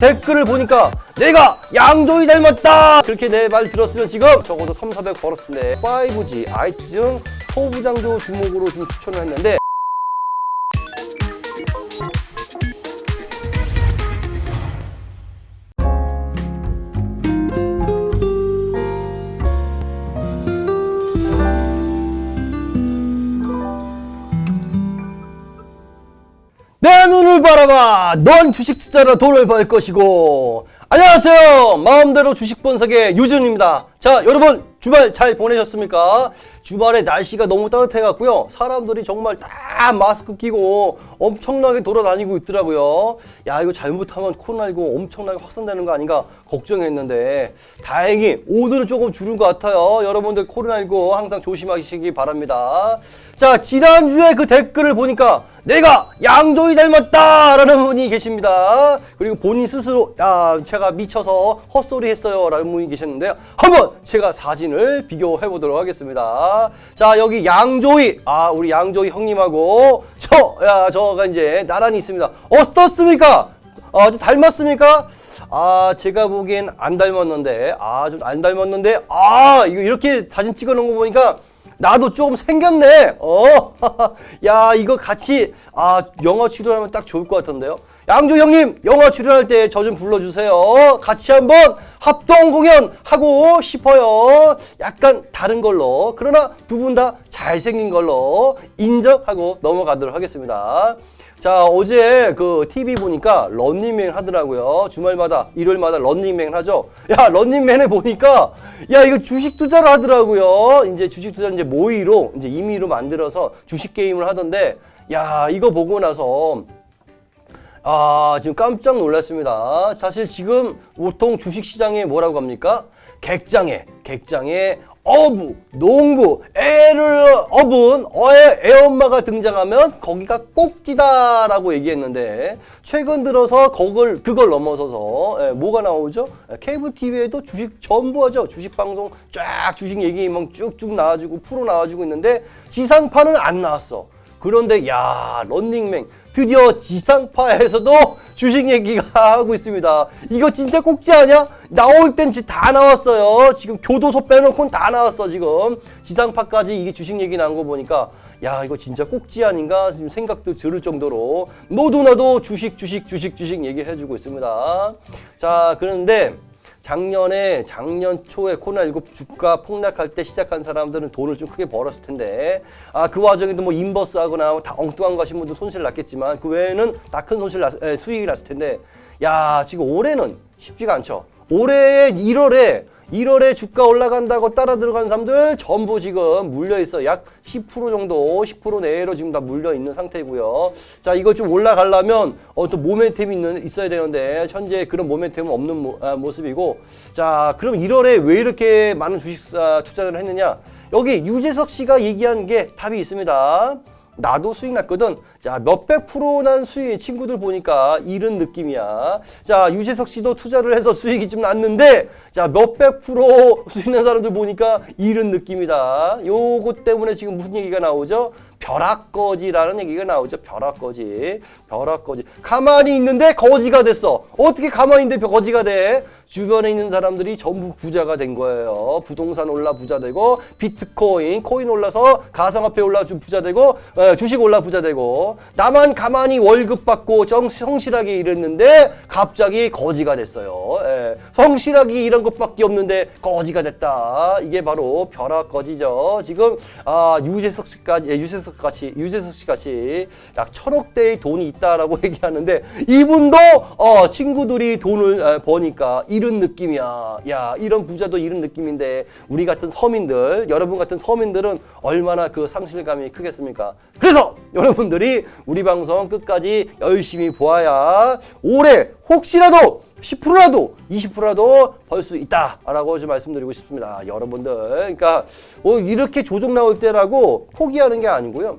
댓글을 보니까 내가 양조이 닮았다 그렇게 내 말 들었으면 지금 적어도 3, 400 벌었을 텐데 5G, IT 등 소부장조 주목으로 좀 추천을 했는데 내 눈을 바라봐 넌 주식 투자로 돈을 벌 것이고. 안녕하세요. 마음대로 주식 분석의 유준입니다. 자 여러분 주말 잘 보내셨습니까? 주말에 날씨가 너무 따뜻해 갖고요. 사람들이 정말 다 마스크 끼고 엄청나게 돌아다니고 있더라고요. 야 이거 잘못하면 코로나19 엄청나게 확산되는 거 아닌가 걱정했는데 다행히 오늘은 조금 줄은 것 같아요. 여러분들 코로나19 항상 조심하시기 바랍니다. 자 지난주에 그 댓글을 보니까 내가 양조이 닮았다 라는 분이 계십니다. 그리고 본인 스스로 야 제가 미쳐서 헛소리 했어요 라는 분이 계셨는데요. 한번 제가 사진을 비교해 보도록 하겠습니다. 자 여기 양조이 아 우리 양조이 형님하고 저 야 저가 이제 나란히 있습니다. 어떻습니까? 아, 좀 닮았습니까? 아, 제가 보기엔 안 닮았는데, 아, 좀 안 닮았는데, 아, 이거 이렇게 사진 찍어 놓은 거 보니까 나도 조금 생겼네. 어, 야, 이거 같이, 아, 영화 출연하면 딱 좋을 것 같은데요. 양조 형님, 영화 출연할 때 저 좀 불러주세요. 같이 한번 합동 공연 하고 싶어요. 약간 다른 걸로. 그러나 두 분 다 잘생긴 걸로 인정하고 넘어가도록 하겠습니다. 자 어제 그 TV 보니까 런닝맨 하더라고요 주말마다 일요일마다 런닝맨 하죠 야 런닝맨에 보니까 야 이거 주식 투자를 하더라고요 이제 주식 투자 이제 모의로 이제 임의로 만들어서 주식 게임을 하던데 야 이거 보고 나서 아, 지금 깜짝 놀랐습니다. 사실 지금 보통 주식 시장에 뭐라고 합니까? 객장에, 객장에 어부, 농부, 애를 업은 어의 애엄마가 등장하면 거기가 꼭지다라고 얘기했는데 최근 들어서 그걸 그걸 넘어서서 예, 뭐가 나오죠? 예, 케이블 TV에도 주식 전부 하죠. 주식 방송 쫙 주식 얘기 막 쭉쭉 나와주고 프로 나와주고 있는데 지상파는 안 나왔어. 그런데 야 런닝맨 드디어 지상파에서도 주식 얘기가 하고 있습니다. 이거 진짜 꼭지 아니야? 나올 땐 다 나왔어요. 지금 교도소 빼놓고는 다 나왔어 지금. 지상파까지 이게 주식 얘기 나온 거 보니까 야 이거 진짜 꼭지 아닌가 지금 생각도 들을 정도로 너도 나도 주식 주식 주식 주식 얘기해주고 있습니다. 자 그런데 작년에 작년 초에 코로나19 주가 폭락할 때 시작한 사람들은 돈을 좀 크게 벌었을 텐데 아 그 와중에도 뭐 인버스하거나 다 엉뚱한 거 하신 분들 손실 났겠지만 그 외에는 다 큰 손실 났, 에, 수익이 났을 텐데 야 지금 올해는 쉽지가 않죠. 올해 1월에 1월에 주가 올라간다고 따라 들어간 사람들 전부 지금 물려 있어. 약 10% 정도, 10% 내로 지금 다 물려 있는 상태고요. 자, 이거 좀 올라가려면 어떤 모멘텀이 있는, 있어야 되는데 현재 그런 모멘텀은 없는 모, 아, 모습이고. 자, 그럼 1월에 왜 이렇게 많은 주식 아, 투자를 했느냐? 여기 유재석 씨가 얘기한 게 답이 있습니다. 나도 수익 났거든. 자, 몇백 프로 난 수익 친구들 보니까 이런 느낌이야. 자, 유재석 씨도 투자를 해서 수익이 좀 났는데, 자, 몇백 프로 수익 난 사람들 보니까 이런 느낌이다. 요것 때문에 지금 무슨 얘기가 나오죠? 벼락거지라는 얘기가 나오죠. 벼락거지. 벼락거지. 가만히 있는데 거지가 됐어. 어떻게 가만히 있는데 거지가 돼? 주변에 있는 사람들이 전부 부자가 된 거예요. 부동산 올라 부자 되고, 비트코인, 코인 올라서 가상화폐 올라 좀 부자 되고, 에, 주식 올라 부자 되고, 나만 가만히 월급 받고 정, 성실하게 일했는데, 갑자기 거지가 됐어요. 에, 성실하게 이런 것밖에 없는데, 거지가 됐다. 이게 바로 벼락 거지죠. 지금, 아, 유재석 씨까지, 예, 유재석 같이, 유재석 씨 같이 약 천억대의 돈이 있다라고 얘기하는데, 이분도, 어, 친구들이 돈을 에, 버니까, 이런 느낌이야. 야, 이런 부자도 이런 느낌인데 우리 같은 서민들, 여러분 같은 서민들은 얼마나 그 상실감이 크겠습니까? 그래서 여러분들이 우리 방송 끝까지 열심히 보아야 올해 혹시라도 10%라도 20%라도 벌 수 있다라고 좀 말씀드리고 싶습니다. 여러분들. 그러니까 뭐 이렇게 조정 나올 때라고 포기하는 게 아니고요.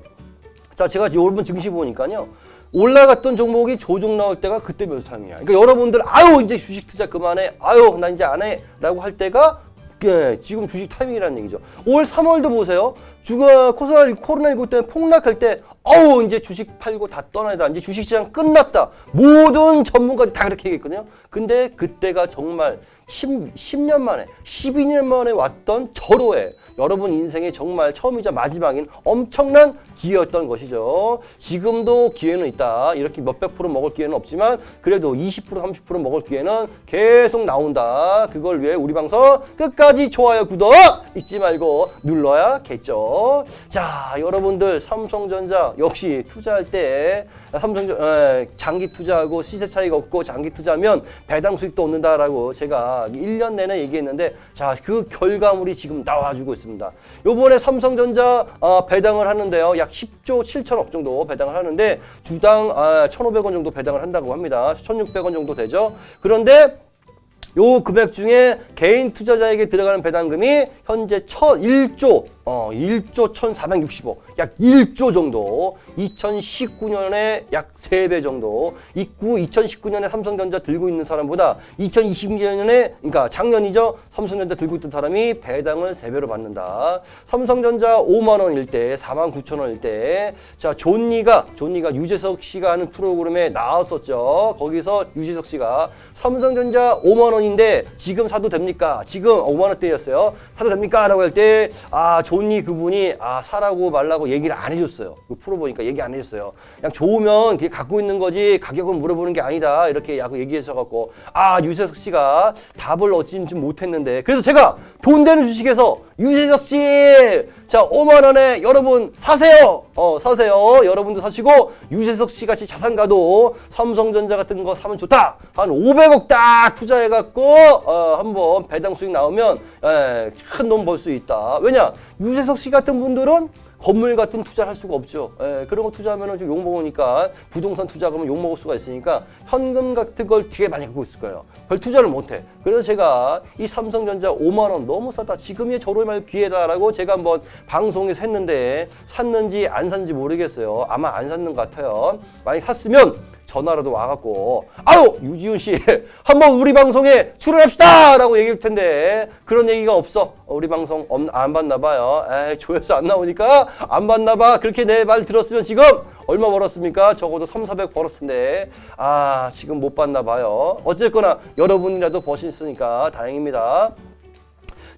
자, 제가 여러분 증시 보니까요. 올라갔던 종목이 조정 나올 때가 그때 몇 타임이야. 그러니까 여러분들 아유 이제 주식 투자 그만해. 아유 나 이제 안 해. 라고 할 때가 예, 지금 주식 타이밍이라는 얘기죠. 올 3월도 보세요. 주가 코로나- 코로나19 때문에 폭락할 때, 어우, 이제 주식 팔고 다 떠나다. 이제 주식 시장 끝났다. 모든 전문가들이 다 그렇게 얘기했거든요. 근데 그때가 정말 10, 10년 만에, 12년 만에 왔던 절호에 여러분 인생에 정말 처음이자 마지막인 엄청난 기회였던 것이죠. 지금도 기회는 있다. 이렇게 몇백 프로 먹을 기회는 없지만 그래도 20% 30% 먹을 기회는 계속 나온다. 그걸 위해 우리 방송 끝까지 좋아요 구독 잊지 말고 눌러야겠죠. 자 여러분들 삼성전자 역시 투자할 때 삼성전 에, 장기 투자하고 시세 차이가 없고 장기 투자하면 배당 수익도 얻는다라고 제가 1년 내내 얘기했는데 자 그 결과물이 지금 나와주고 있습니다. 요번에 삼성전자 어, 배당을 하는데요. 약 10조 7천억 정도 배당을 하는데 주당 아, 1,500원 정도 배당을 한다고 합니다. 1,600원 정도 되죠. 그런데 요 금액 중에 개인 투자자에게 들어가는 배당금이 현재 첫 1조 어 1조 1,460억 약 1조 정도. 2019년에 약 3배 정도. 있고 2019년에 삼성전자 들고 있는 사람보다 2020년에 그러니까 작년이죠? 삼성전자 들고 있던 사람이 배당을 3배로 받는다. 삼성전자 5만 원일 때 4만 9천 원일 때 자 존니가 존니가 유재석 씨가 하는 프로그램에 나왔었죠. 거기서 유재석 씨가 삼성전자 5만 원인데 지금 사도 됩니까? 지금 5만 원대였어요. 사도 됩니까? 라고 할 때 아 존니 그분이 아 사라고 말라고 얘기를 안 해줬어요. 그 프로 보니까 얘기 안 해줬어요. 그냥 좋으면 그게 갖고 있는 거지 가격을 물어보는 게 아니다. 이렇게 야구 얘기하셔갖고 아 유재석 씨가 답을 좀 못했는데. 그래서 제가 돈 되는 주식에서 유재석 씨 자 5만 원에 여러분 사세요. 어 사세요. 여러분도 사시고 유재석 씨 같이 자산가도 삼성전자 같은 거 사면 좋다. 한 500억 딱 투자해 갖고 어 한번 배당 수익 나오면 예, 큰돈 벌 수 있다. 왜냐 유재석 씨 같은 분들은 건물 같은 투자를 할 수가 없죠. 예, 그런 거 투자하면 좀 욕먹으니까 부동산 투자하면 욕먹을 수가 있으니까 현금 같은 걸 되게 많이 갖고 있을 거예요. 별 투자를 못해. 그래서 제가 이 삼성전자 5만 원 너무 싸다. 지금이 말 기회다라고 제가 한번 방송에서 했는데 샀는지 안 샀는지 모르겠어요. 아마 안 샀는 것 같아요. 만약 샀으면 전화라도 와갖고 아유 유지훈 씨 한번 우리 방송에 출연합시다라고 얘기할 텐데 그런 얘기가 없어. 어, 우리 방송 없, 안 봤나 봐요. 에이 조회수 안 나오니까 안 봤나 봐. 그렇게 내 말 들었으면 지금 얼마 벌었습니까? 적어도 3, 400 벌었을 텐데. 아 지금 못 봤나 봐요. 어쨌거나 여러분이라도 버셨으니까 다행입니다.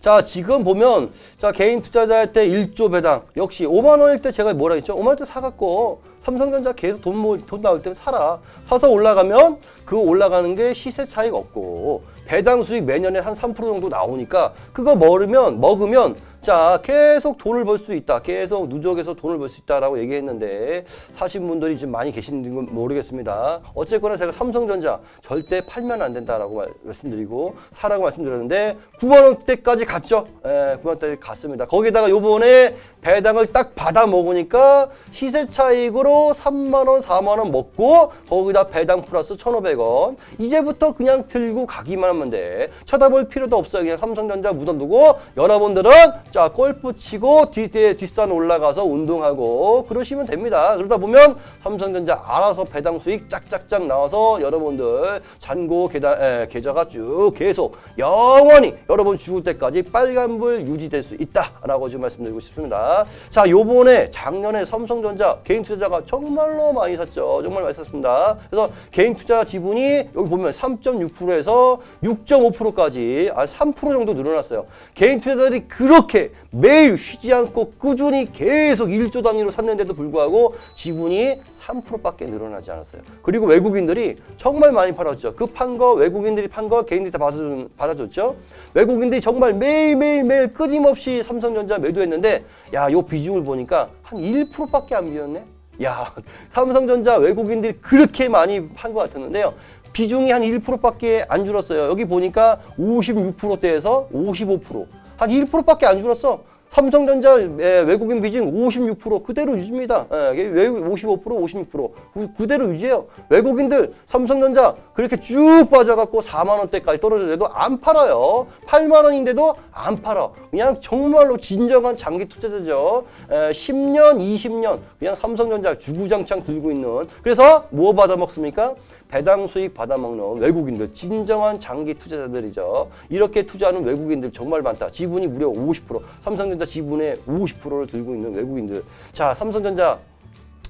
자, 지금 보면, 자, 개인 투자자일 때 1조 배당. 역시 5만 원일 때 제가 뭐라 했죠? 5만 원 때 사갖고, 삼성전자 계속 돈, 모, 돈 나올 때면 사라. 사서 올라가면 그 올라가는 게 시세 차이가 없고, 배당 수익 매년에 한 3% 정도 나오니까, 그거 먹으면, 먹으면, 자, 계속 돈을 벌 수 있다. 계속 누적해서 돈을 벌 수 있다라고 얘기했는데, 사신 분들이 좀 많이 계신지 모르겠습니다. 어쨌거나 제가 삼성전자 절대 팔면 안 된다라고 말- 말씀드리고, 사라고 말씀드렸는데, 9만 원대까지 갔죠. 예, 9만 원대 갔습니다. 거기다가 요번에 배당을 딱 받아 먹으니까 시세 차익으로 3만 원, 4만 원 먹고, 거기다 배당 플러스 1,500원. 이제부터 그냥 들고 가기만 하면 돼. 쳐다볼 필요도 없어요. 그냥 삼성전자 묻어두고, 여러분들은 자, 골프 치고 뒤, 뒤, 뒷산 올라가서 운동하고 그러시면 됩니다. 그러다 보면 삼성전자 알아서 배당 수익 짝짝짝 나와서 여러분들 잔고 계좌, 에, 계좌가 쭉 계속 영원히 여러분 죽을 때까지 빨간불 유지될 수 있다라고 지금 말씀드리고 싶습니다. 자, 요번에 작년에 삼성전자 개인 투자자가 정말로 많이 샀죠. 정말 많이 샀습니다. 그래서 개인 투자 지분이 여기 보면 3.6%에서 6.5%까지 아, 3% 정도 늘어났어요. 개인 투자자들이 그렇게 매일 쉬지 않고 꾸준히 계속 1조 단위로 샀는데도 불구하고 지분이 3%밖에 늘어나지 않았어요. 그리고 외국인들이 정말 많이 팔았죠. 그 판 거 외국인들이 판 거 개인들이 다 받아줬, 받아줬죠. 외국인들이 정말 매일매일 매일 끊임없이 삼성전자 매도했는데 야, 요 비중을 보니까 한 1%밖에 안 비었네. 야, 삼성전자 외국인들이 그렇게 많이 판 것 같았는데요. 비중이 한 1%밖에 안 줄었어요. 여기 보니까 56%대에서 55%. 한 1%밖에 안 줄었어. 삼성전자 예, 외국인 비중 56% 그대로 유지입니다. 예, 이게 외국 55% 56% 그, 그대로 유지해요. 외국인들 삼성전자 그렇게 쭉 빠져갖고 4만 원대까지 떨어져도 안 팔아요. 8만 원인데도 안 팔아. 그냥 정말로 진정한 장기 투자자죠. 에, 10년, 20년 그냥 삼성전자 주구장창 들고 있는. 그래서 뭐 받아 먹습니까? 배당 수익 받아먹는 외국인들, 진정한 장기 투자자들이죠. 이렇게 투자하는 외국인들 정말 많다. 지분이 무려 50%, 삼성전자 지분의 50%를 들고 있는 외국인들. 자, 삼성전자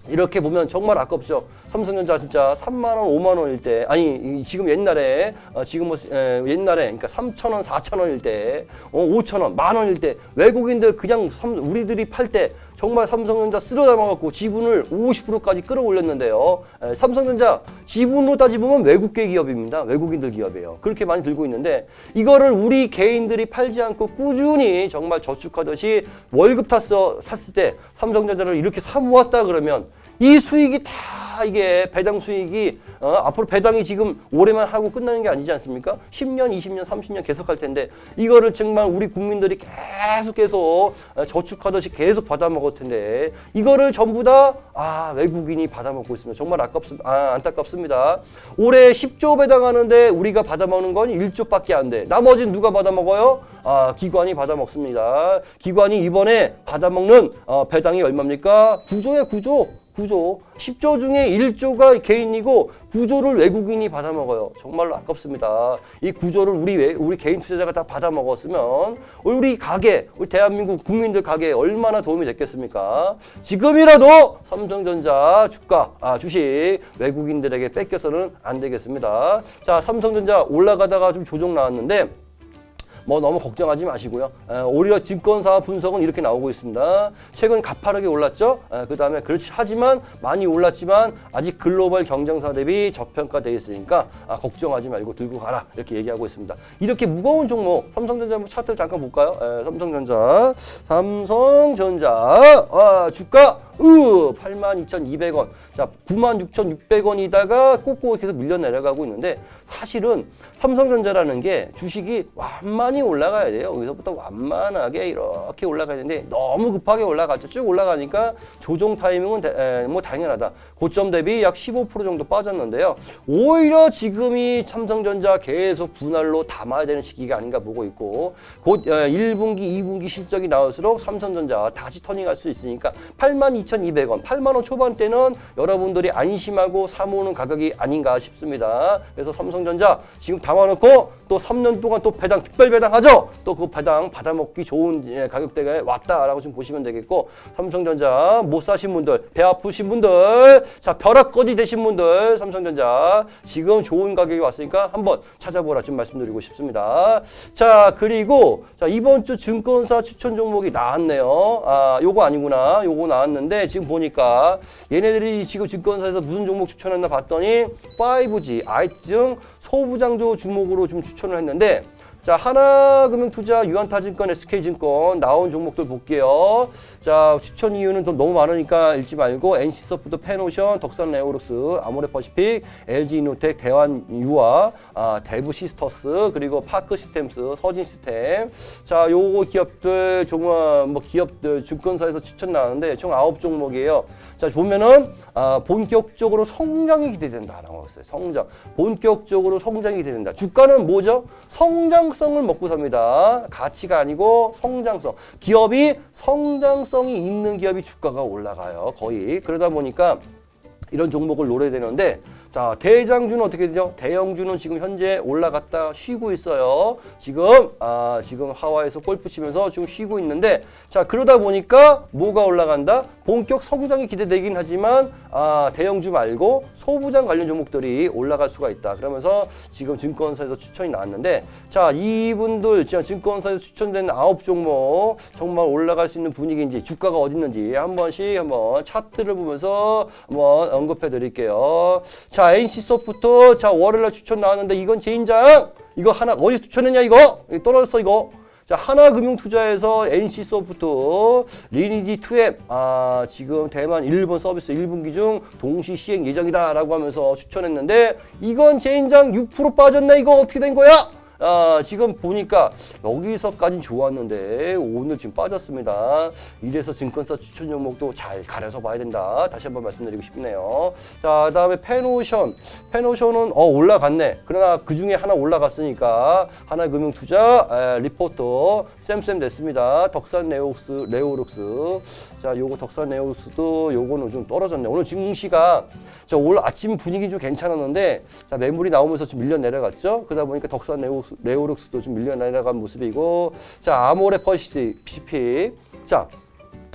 이렇게 보면 정말 아깝죠. 삼성전자 진짜 3만 원, 5만 원일 때 아니 이- 지금 옛날에 어, 지금 뭐 에, 옛날에 그러니까 3천 원, 4천 원일 때 어, 5천 원, 만 원일 때 외국인들 그냥 삼, 우리들이 팔 때 정말 삼성전자 쓸어 담아갖고 지분을 50%까지 끌어올렸는데요. 에, 삼성전자 지분으로 따지면 외국계 기업입니다. 외국인들 기업이에요. 그렇게 많이 들고 있는데 이거를 우리 개인들이 팔지 않고 꾸준히 정말 저축하듯이 월급 탔어 샀을 때 삼성전자를 이렇게 사 모았다 그러면 이 수익이 다 이게 배당 수익이 어, 앞으로 배당이 지금 올해만 하고 끝나는 게 아니지 않습니까? 10년, 20년, 30년 계속 할 텐데 이거를 정말 우리 국민들이 계속 계속 어, 저축하듯이 계속 받아 먹을 텐데 이거를 전부 다 아, 외국인이 받아 먹고 있으면 정말 아깝습, 아, 안타깝습니다. 올해 10조 배당하는데 우리가 받아 먹는 건 1조밖에 안 돼. 나머지는 누가 받아 먹어요? 아, 기관이 받아 먹습니다. 기관이 이번에 받아 먹는 어, 배당이 얼마입니까? 9조에 9조. 9조. 10조 중에 1조가 개인이고 9조를 외국인이 받아먹어요. 정말로 아깝습니다. 이 9조를 우리 외- 우리 개인 투자자가 다 받아먹었으면 우리 가게, 우리 대한민국 국민들 가게에 얼마나 도움이 됐겠습니까? 지금이라도 삼성전자 주가, 아, 주식 외국인들에게 뺏겨서는 안 되겠습니다. 자, 삼성전자 올라가다가 좀 조정 나왔는데 뭐 너무 걱정하지 마시고요. 에, 오히려 증권사 분석은 이렇게 나오고 있습니다. 최근 가파르게 올랐죠. 그 다음에 그렇지 하지만 많이 올랐지만 아직 글로벌 경쟁사 대비 저평가돼 있으니까 아, 걱정하지 말고 들고 가라 이렇게 얘기하고 있습니다. 이렇게 무거운 종목 삼성전자 차트를 잠깐 볼까요? 에, 삼성전자, 삼성전자 아, 주가 으 82,200원. 자, 96,600원이다가 꼭꼭 계속 밀려 내려가고 있는데 사실은 삼성전자라는 게 주식이 완만히 올라가야 돼요. 여기서부터 완만하게 이렇게 올라가야 되는데 너무 급하게 올라갔죠. 쭉 올라가니까 조정 타이밍은 대- 에, 뭐 당연하다. 고점 대비 약 15% 정도 빠졌는데요. 오히려 지금이 삼성전자 계속 분할로 담아야 되는 시기가 아닌가 보고 있고 곧 어, 1분기, 2분기 실적이 나올수록 삼성전자 다시 터닝할 수 있으니까 82,200원, 8만 원 초반대는 여러분들이 안심하고 사모으는 가격이 아닌가 싶습니다. 그래서 삼성전자 지금 담아놓고 또 3년 동안 또 배당 특별 배당하죠. 또 그 배당 받아먹기 좋은 예, 가격대가 왔다라고 좀 보시면 되겠고 삼성전자 못 사신 분들, 배 아프신 분들, 자 벼락거지 되신 분들 삼성전자 지금 좋은 가격이 왔으니까 한번 찾아보라 좀 말씀드리고 싶습니다. 자 그리고 자 이번 주 증권사 추천 종목이 나왔네요. 아 요거 아니구나. 요거 나왔는데 지금 보니까 얘네들이 지금 증권사에서 무슨 종목 추천했나 봤더니 5G 아이증 소부장조 주목으로 좀 추천을 했는데 자 하나금융투자 유한타증권 SK증권 나온 종목들 볼게요. 자 추천 이유는 좀 너무 많으니까 읽지 말고 NC소프트, 페노션, 덕산레오룩스, 아모레퍼시픽, LG이노텍, 대환유화, 아, 대부시스터스 그리고 파크시스템스, 서진시스템 자 요거 기업들 종합 뭐 기업들 증권사에서 추천 나왔는데 총 아홉 종목이에요. 자 보면은 아, 본격적으로 성장이 기대된다라고 했어요. 성장. 본격적으로 성장이 기대된다. 주가는 뭐죠? 성장성을 먹고 삽니다. 가치가 아니고 성장성. 기업이 성장성이 있는 기업이 주가가 올라가요. 거의. 그러다 보니까 이런 종목을 노려야 되는데 자 대장주는 어떻게 되죠? 대형주는 지금 현재 올라갔다 쉬고 있어요. 지금 아 지금 하와이에서 골프 치면서 지금 쉬고 있는데 자 그러다 보니까 뭐가 올라간다? 본격 성장이 기대되긴 하지만 아 대형주 말고 소부장 관련 종목들이 올라갈 수가 있다. 그러면서 지금 증권사에서 추천이 나왔는데 자 이분들 지금 증권사에서 추천된 아홉 종목 정말 올라갈 수 있는 분위기인지 주가가 어디 있는지 한 번씩 한번 차트를 보면서 한번 언급해 드릴게요. 자 NC소프트. 자 월요일날 추천 나왔는데 이건 제인장. 이거 하나 어디 추천했냐 이거? 떨어졌어 이거. 자 하나금융투자에서 NC소프트. 리니지 2앱. 아 지금 대만 일본 서비스 1분기 중 동시 시행 예정이다라고 하면서 추천했는데 이건 제인장 6% 빠졌네 이거. 어떻게 된 거야? 아, 지금 보니까 여기서까진 좋았는데 오늘 지금 빠졌습니다. 이래서 증권사 추천 종목도 잘 가려서 봐야 된다. 다시 한번 말씀드리고 싶네요. 자, 그다음에 페노션. 페노션은 어 올라갔네. 그러나 그 중에 하나 올라갔으니까 하나금융투자 에, 리포터 쌤쌤 됐습니다. 덕산 네오스 레오룩스. 자, 요거 덕산 네오스도 요거는 좀 떨어졌네. 오늘 증시가 자, 오늘 아침 분위기 좀 괜찮았는데 자, 매물이 나오면서 좀 밀려 내려갔죠. 그러다 보니까 덕산 레오룩스도 좀 밀려 내려간 모습이고 자, 아모레 퍼시픽. 자,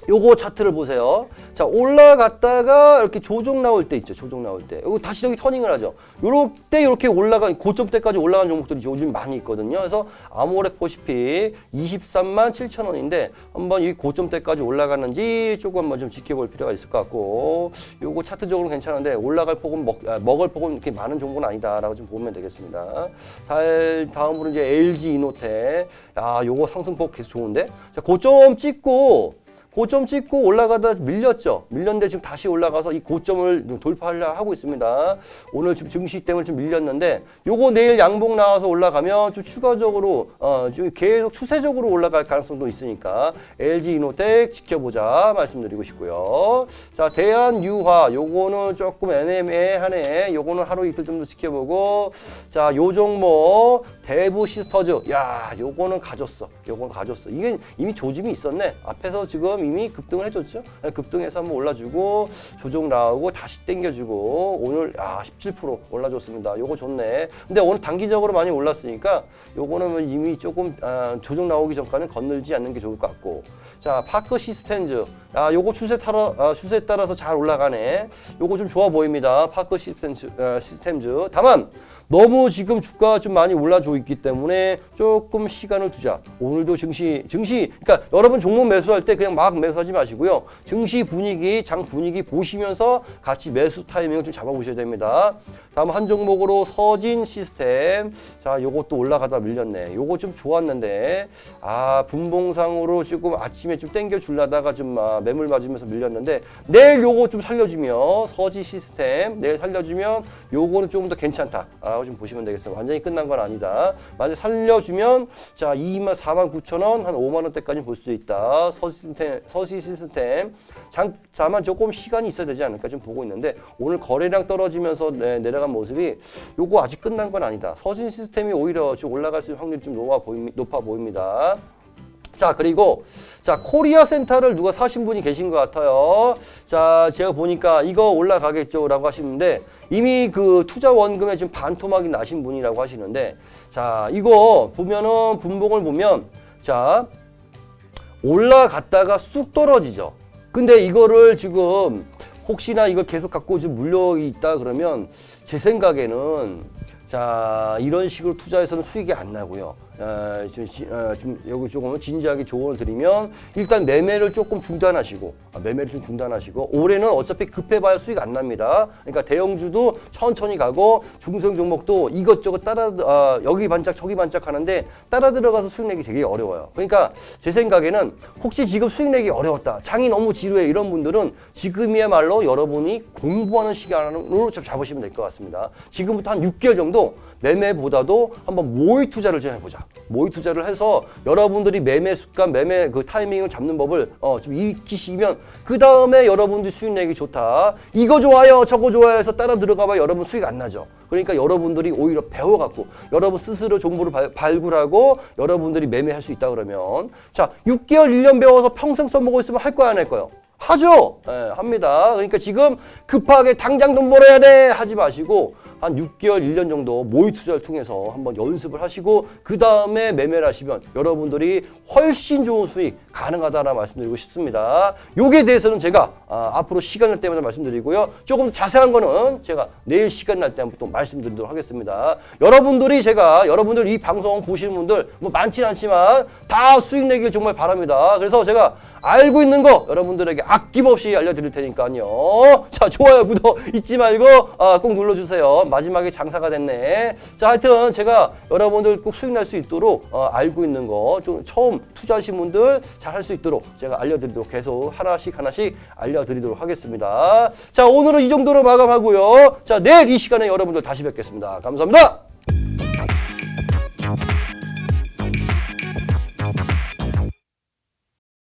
요거 차트를 보세요. 자, 올라갔다가 이렇게 조정 나올 때 있죠. 조정 나올 때. 요거 다시 여기 터닝을 하죠. 요럴 때 이렇게 올라간 고점대까지 올라간 종목들이 요즘 많이 있거든요. 그래서 아모레 포시픽 23만 7천 원인데 한번 이 고점대까지 올라가는지 조금 한번 좀 지켜볼 필요가 있을 것 같고 요거 차트적으로 괜찮은데 올라갈 폭은 먹, 아, 먹을 폭은 이렇게 많은 종목은 아니다라고 좀 보면 되겠습니다. 잘 다음으로 이제 LG 이노텍. 야, 요거 상승폭 계속 좋은데. 자, 고점 찍고 고점 찍고 올라가다 밀렸죠. 밀렸는데 지금 다시 올라가서 이 고점을 돌파하려 하고 있습니다. 오늘 지금 증시 때문에 좀 밀렸는데 요거 내일 양봉 나와서 올라가면 좀 추가적으로 어, 좀 계속 추세적으로 올라갈 가능성도 있으니까 LG 이노텍 지켜보자 말씀드리고 싶고요. 자, 대한 유화 요거는 조금 애매하네. 요거는 하루 이틀 정도 지켜보고 자, 요 종목 대부 시스터즈. 야, 요거는 가졌어. 요건 가졌어. 이게 이미 조짐이 있었네. 앞에서 지금 이미 급등을 해줬죠. 네, 급등해서 한번 올라주고 조정 나오고 다시 땡겨주고 오늘 아, 17% 올라줬습니다. 요거 좋네. 근데 오늘 단기적으로 많이 올랐으니까 요거는 뭐 이미 조금 아, 조정 나오기 전까지는 건들지 않는 게 좋을 것 같고. 자, 파크 시스템즈. 아, 요거 추세 따라 아, 추세에 따라서 잘 올라가네. 요거 좀 좋아 보입니다. 파크 시스템즈. 아, 시스템즈. 다만 너무 지금 주가가 좀 많이 올라져 있기 때문에 조금 시간을 두자. 오늘도 증시, 증시, 그러니까 여러분 종목 매수할 때 그냥 막 매수하지 마시고요. 증시 분위기, 장 분위기 보시면서 같이 매수 타이밍을 좀 잡아보셔야 됩니다. 다음 한 종목으로 서진 시스템. 자, 요것도 올라가다 밀렸네. 요거 좀 좋았는데, 아, 분봉상으로 지금 아침에 좀 땡겨 줄라다가 좀 아, 매물 맞으면서 밀렸는데, 내일 요거 좀 살려주면, 서지 시스템, 내일 살려주면 요거는 조금 더 괜찮다. 라고 좀 보시면 되겠어요. 완전히 끝난 건 아니다. 만약 살려주면, 자, 2만 4만 9천 원, 한 5만 원대까지 볼 수 있다. 서지 시스템, 서지 시스템. 장, 다만 조금 시간이 있어야 되지 않을까 좀 보고 있는데, 오늘 거래량 떨어지면서 네, 내려간 모습이 요거 아직 끝난 건 아니다. 서진 시스템이 오히려 지금 올라갈 수 있는 확률이 좀 높아, 보입, 높아 보입니다. 자 그리고 자 코리아 센터를 누가 사신 분이 계신 것 같아요. 자 제가 보니까 이거 올라가겠죠라고 하시는데 이미 그 투자 원금에 지금 반토막이 나신 분이라고 하시는데 자 이거 보면은 분봉을 보면 자 올라갔다가 쑥 떨어지죠. 근데 이거를 지금 혹시나 이걸 계속 갖고 좀 물려 있다 그러면 제 생각에는 자 이런 식으로 투자해서는 수익이 안 나고요. 어, 좀, 시- 어, 좀 여기 조금 진지하게 조언을 드리면 일단 매매를 조금 중단하시고 아, 매매를 좀 중단하시고 올해는 어차피 급해봐야 수익 안 납니다. 그러니까 대형주도 천천히 가고 중소형 종목도 이것저것 따라 아, 여기 반짝 저기 반짝 하는데 따라 들어가서 수익 내기 되게 어려워요. 그러니까 제 생각에는 혹시 지금 수익 내기 어려웠다 장이 너무 지루해 이런 분들은 지금이야말로 여러분이 공부하는 시간으로 좀 잡으시면 될 것 같습니다. 지금부터 한 6개월 정도 매매보다도 한번 모의 투자를 좀 해보자. 모의 투자를 해서 여러분들이 매매 습관, 매매 그 타이밍을 잡는 법을 어, 좀 익히시면 그 다음에 여러분들이 수익 내기 좋다. 이거 좋아요, 저거 좋아요 해서 따라 들어가봐 여러분 수익 안 나죠. 그러니까 여러분들이 오히려 배워갖고 여러분 스스로 정보를 발, 발굴하고 여러분들이 매매할 수 있다 그러면 자 6개월, 1년 배워서 평생 써먹고 있으면 할 거야 안 할 거요? 하죠. 예, 합니다. 그러니까 지금 급하게 당장 돈 벌어야 돼 하지 마시고 한 6개월, 1년 정도 모의 투자를 통해서 한번 연습을 하시고 그 다음에 매매를 하시면 여러분들이 훨씬 좋은 수익 가능하다라 말씀드리고 싶습니다. 요게 대해서는 제가 아, 앞으로 시간 날 때마다 말씀드리고요. 조금 자세한 거는 제가 내일 시간 날 때 한번 또 말씀드리도록 하겠습니다. 여러분들이 제가 여러분들 이 방송 보시는 분들 뭐 많진 않지만 다 수익 내길 정말 바랍니다. 그래서 제가 알고 있는 거 여러분들에게 아낌없이 알려드릴 테니까요. 자, 좋아요, 구독 잊지 말고 아, 꼭 눌러주세요. 마지막에 장사가 됐네. 자, 하여튼 제가 여러분들 꼭 수익 날 수 있도록 어, 알고 있는 거 좀 처음 투자하신 분들 잘 할 수 있도록 제가 알려드리도록 계속 하나씩 하나씩 알려드리도록 하겠습니다. 자, 오늘은 이 정도로 마감하고요. 자, 내일 이 시간에 여러분들 다시 뵙겠습니다. 감사합니다.